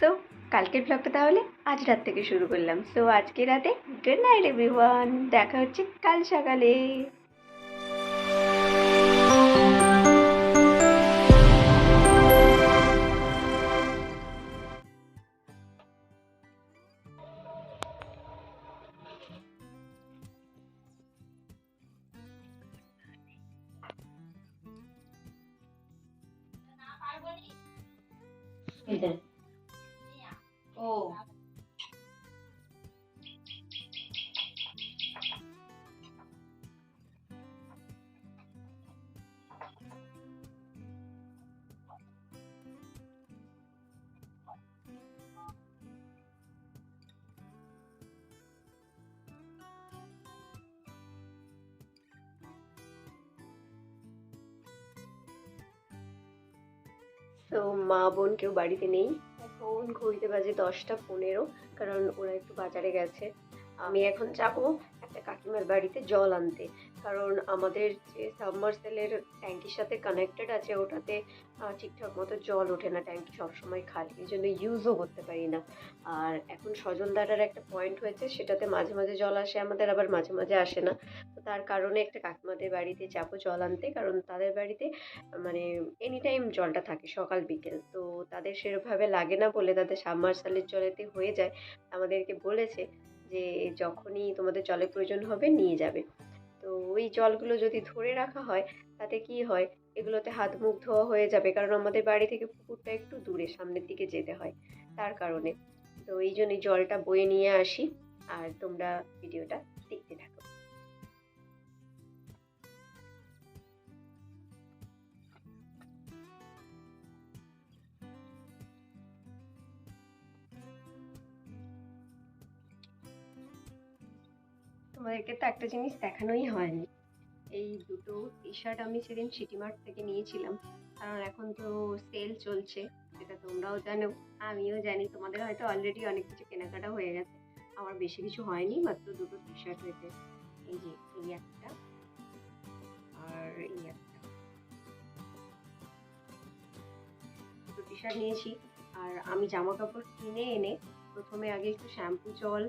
So কালকের ব্লগটা তাহলে আজ রাত থেকে শুরু করলাম। সো আজকে রাতে গুড নাইট এভরিওয়ান দেখা হচ্ছে কাল সকালে। ও তো মা বোন কেউ বাড়িতে নেই। এখন ঘড়িতে বাজে দশটা পনেরো, কারণ ওরা একটু বাজারে গেছে। আমি এখন যাব একটা কাকিমার বাড়িতে জল আনতে। কারণ আমাদের যে সাবমার্সেলের ট্যাঙ্কির সাথে কানেক্টেড আছে, ওটাতে ঠিকঠাক মতো জল ওঠে না। ট্যাঙ্কি সবসময় খালি, এই জন্য ইউজও করতে পারি না। আর এখন সজলদারার একটা পয়েন্ট হয়েছে, সেটাতে মাঝে মাঝে জল আসে, আমাদের আবার মাঝে মাঝে আসে না। তার কারণে একটা কাকিমাদের বাড়িতে যাব জল আনতে। কারণ তাদের বাড়িতে মানে এনি টাইম জলটা থাকে, সকাল, বিকেল। তো তাদের সেরকমভাবে লাগে না বলে তাদের সাবমার্সালের জলেতে হয়ে যায়। আমাদেরকে বলেছে যে, যখনই তোমাদের জলের প্রয়োজন হবে, নিয়ে যাবে। তো ওই জলগুলো যদি ধরে রাখা হয়, তাতে কি হয়? এগুলোতে হাত মুখ ধোয়া হয়ে যাবে। কারণ আমাদের বাড়ি থেকে পুকুরটা একটু দূরে, সামনের দিকে যেতে হয় তার কারণে। তো এই জন্যই জলটা বয়ে নিয়ে আসি। আর তোমরা ভিডিওটা তোমাদেরকে তো একটা জিনিস দেখানোই হয়নি। এই দুটো টি শার্ট আমি সেদিন সিটিমার্ট থেকে নিয়েছিলাম। কারণ এখন তো সেল চলছে, সেটা তোমরাও জানো, আমিও জানি, তোমাদের হয়তো অলরেডি অনেক কিছু কেনাকাটা হয়ে গেছে। আমার বেশি কিছু হয়নি, মাত্র দুটো টি শার্ট হয়েছে এই যে, এই একটা আর এই একটা। দুটো টি শার্ট নিয়েছি। আর আমি জামা কাপড় কিনে এনে প্রথমে আগে একটু শ্যাম্পু জল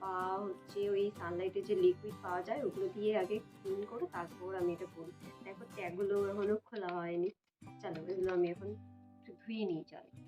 বা হচ্ছে ওই সানলাইটে যে লিকুইড পাওয়া যায়, ওগুলো দিয়ে আগে ক্লিন করে তারপর আমি এটা করি দেখো ট্যাগুলো এখনও খোলা হয়নি। চলো এগুলো আমি এখন ধুয়ে নিই, চল।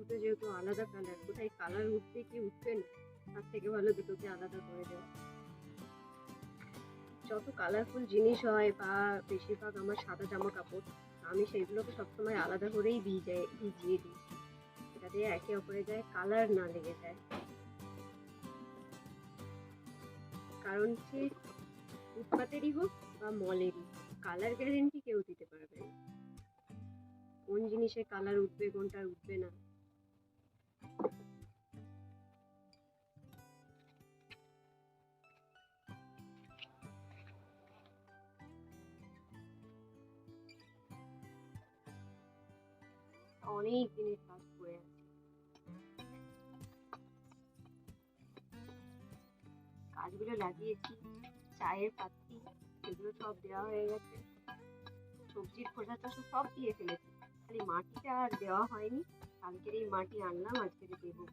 দুটো যেহেতু আলাদা কালার কোথায় কালার উঠবে কি উঠবে না, তার থেকে ভালো দুটোকে আলাদা করে দেওয়া যত কালারফুল জিনিস হয় বা বেশিরভাগ আমার সাদা জামা কাপড় আমি সেগুলোকে সবসময় আলাদা করেই ভিজাই ভিজিয়ে দিই। যাতে একে অপরের গায়ে কালার না লেগে যায়। কারণ সে ফুটপাতেরই হোক বা মলেরই কালার গ্যারেন্টি কেউ দিতে পারবে না। কোন জিনিসের কালার উঠবে, কোনটা উঠবে না। অনেক দিনের কাজ পড়ে আছে। কাজগুলো লাগিয়েছি, চায়ের পাত্রি এগুলো সব দেওয়া হয়ে গেছে। সবজির খোসা টোসা সব দিয়ে ফেলেছি। খালি মাটিটা আর দেওয়া হয়নি। কালকের এই মাটি আনলাম আজকে দেবো।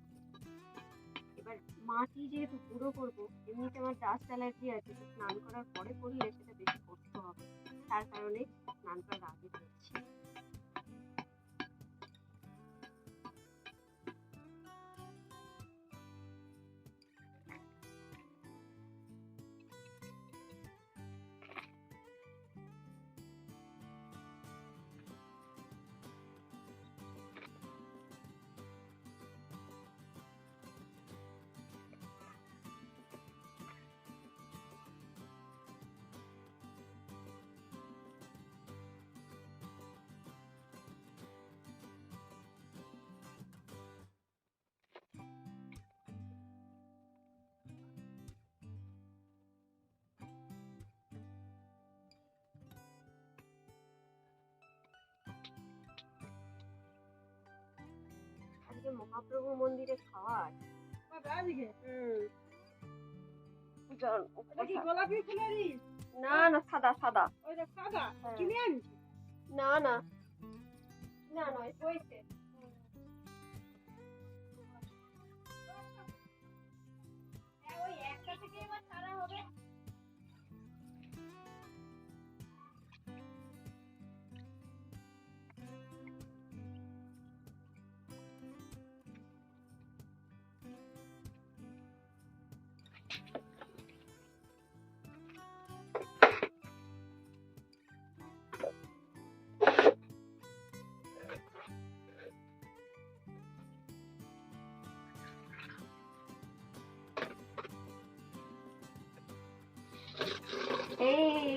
এবার মাটি যেহেতু গুঁড়ো করব, এমনিতে আমার ডাস্ট অ্যালার্জি আছে, তো স্নান করার পরে করলে সেটা বেশি কষ্ট হবে। তার কারণে স্নান করার আগে করছি। আজকে মহাপ্রভু মন্দিরে খাওয়ার ফুলেরই না না সাদা সাদা। ওইটা সাদা হ্যাঁ। কিনে আনছি না না। না নয় হয়েছে। হ্যাঁ, ওই একটা থেকে এবার সারা হবে।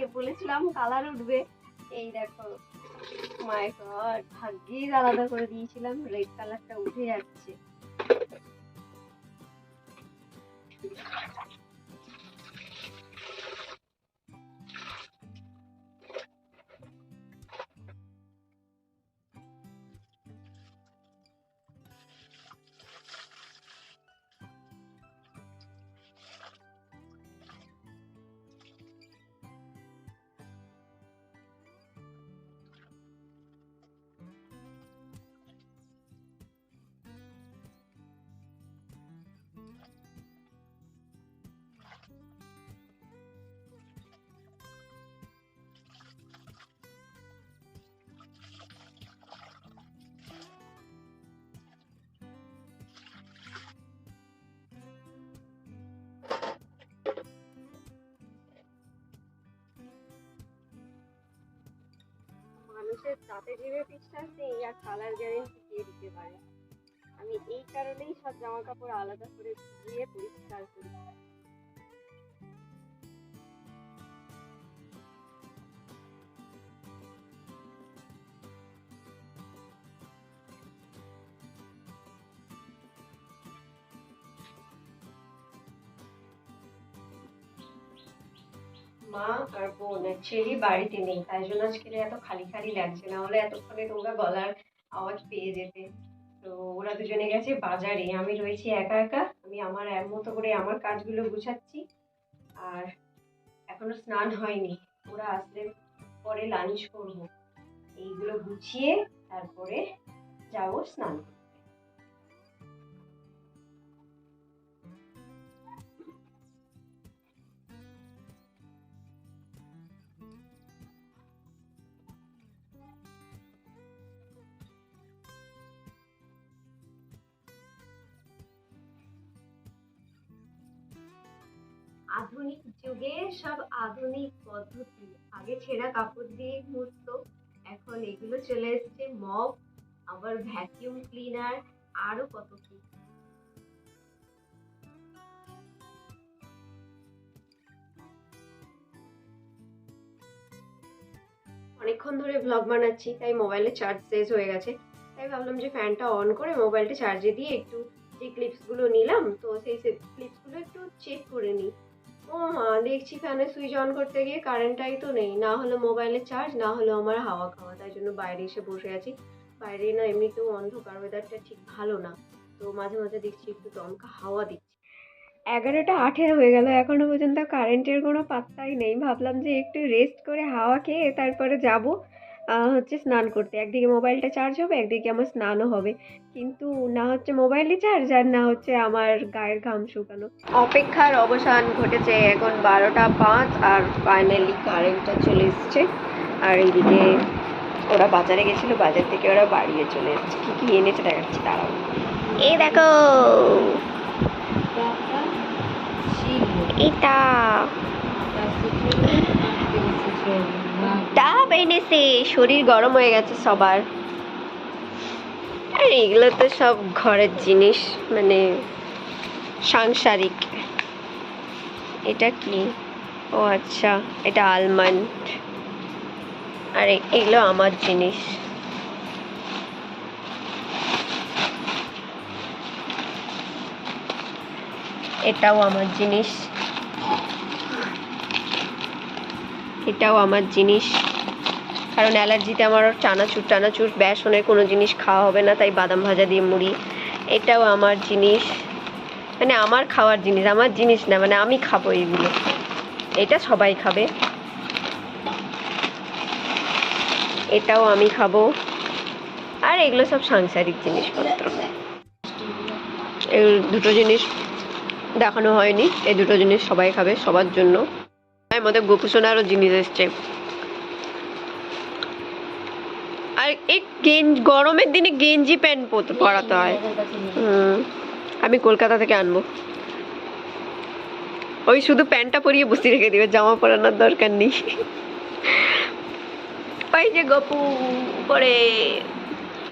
বলেছিলাম, কালার উঠবে। এই দেখো মাই গড ভাগ্যিস আলাদা করে দিয়েছিলাম রেড কালারটা উঠে যাচ্ছে। মানুষের তাতে ভেবে বিশ্বাস নেই আর কালার গ্যারেন্টি দিয়ে দিতে পারে। আমি এই কারণেই সব জামা কাপড় আলাদা করে ধুয়ে পরিষ্কার করি। মা আর বোন অ্যাকচুয়ালি বাড়িতে নেই। তাই জন্য আজকে এত খালি খালি লাগছে। না হলে এতক্ষণে তোমরা গলার আওয়াজ পেয়ে যেতে। তো ওরা দুজনে গেছে বাজারে। আমি রয়েছি একা একা। আমি আমার এর মতো করে আমার কাজগুলো গুছাচ্ছি। আর এখনও স্নান হয়নি। ওরা আসলে পরে লাঞ্চ করব। এইগুলো গুছিয়ে তারপরে যাব স্নান করতে। আধুনিক যুগে সব আধুনিক পদ্ধতি। আগে ছেঁড়া কাপড় দিয়ে মুছতো, এখন এগুলো চলে এসছে মপ আবার ভ্যাকিউম ক্লিনার আরও কত কি। অনেকক্ষণ ধরে ব্লগ বানাচ্ছি, তাই মোবাইলে চার্জ শেষ হয়ে গেছে। তাই ভাবলাম যে ফ্যানটা অন করে মোবাইলটা চার্জে দিয়ে একটু যে ক্লিপসগুলো নিলাম, তো সেই ক্লিপসগুলো একটু চেক করে নিই। ও মা, দেখছি ফ্যানে সুইচ অন করতে গিয়ে কারেন্টটাই তো নেই। না হলো মোবাইলের চার্জ না হলো আমার হাওয়া খাওয়া। তাই জন্য বাইরে এসে বসে আছি। বাইরে না এমনিতেও অন্ধকার ওয়েদারটা ঠিক ভালো না। তো মাঝে মাঝে দেখছি একটু দমকা হাওয়া দিচ্ছে। এগারোটা আঠেরো হয়ে গেল, এখনও পর্যন্ত কারেন্টের কোনো পাত্তাই নেই। ভাবলাম যে একটু রেস্ট করে হাওয়া খেয়ে তারপরে যাব। হচ্ছে স্নান করতে। একদিকে মোবাইলটা চার্জ হবে একদিকে আমার স্নানও হবে। কিন্তু না হচ্ছে মোবাইলে চার্জ আর না হচ্ছে আমার গায়ের ঘাম শুকানো। অপেক্ষার অবসান ঘটেছে এখন বারোটা পাঁচ আর ফাইনালি কারেন্টটা চলে এসছে। আর এইদিকে ওরা বাজারে গেছিল বাজার থেকে ওরা বাড়িয়ে চলে এসছে। কি কি এনেছে দেখাচ্ছি দাঁড়াও। এই দেখো। এটা ডাব এনেছে শরীর গরম হয়ে গেছে সবার। এগুলো তো সব ঘরের জিনিস মানে সাংসারিক। এটা কি? ও আচ্ছা এটা আলমন্ড আর এগুলো আমার জিনিস। এটাও আমার জিনিস। এটাও আমার জিনিস। কারণ অ্যালার্জিতে আমার চানাচুর টানাচুর বেসনের কোনো জিনিস খাওয়া হবে না, তাই বাদাম ভাজা দিয়ে মুড়ি। এটাও আমার জিনিস। মানে আমার খাওয়ার জিনিস, আমার জিনিস না মানে আমি খাব এইগুলো এটা সবাই খাবে। এটাও আমি খাব। আর এগুলো সব সাংসারিক জিনিসপত্র। এই দুটো জিনিস দেখানো হয়নি, এই দুটো জিনিস সবাই খাবে সবার জন্য। এর মধ্যে গোপুসোনারও জিনিস এসছে। আর এই গরমের দিনে গেঞ্জি প্যান্ট পরতে- হয়। আমি কলকাতা থেকে আনব। ওই শুধু প্যান্টটা পরিয়ে বসে রেখে দিবে, জামা পরানোর দরকার নেই। ওই যে গপু উপরে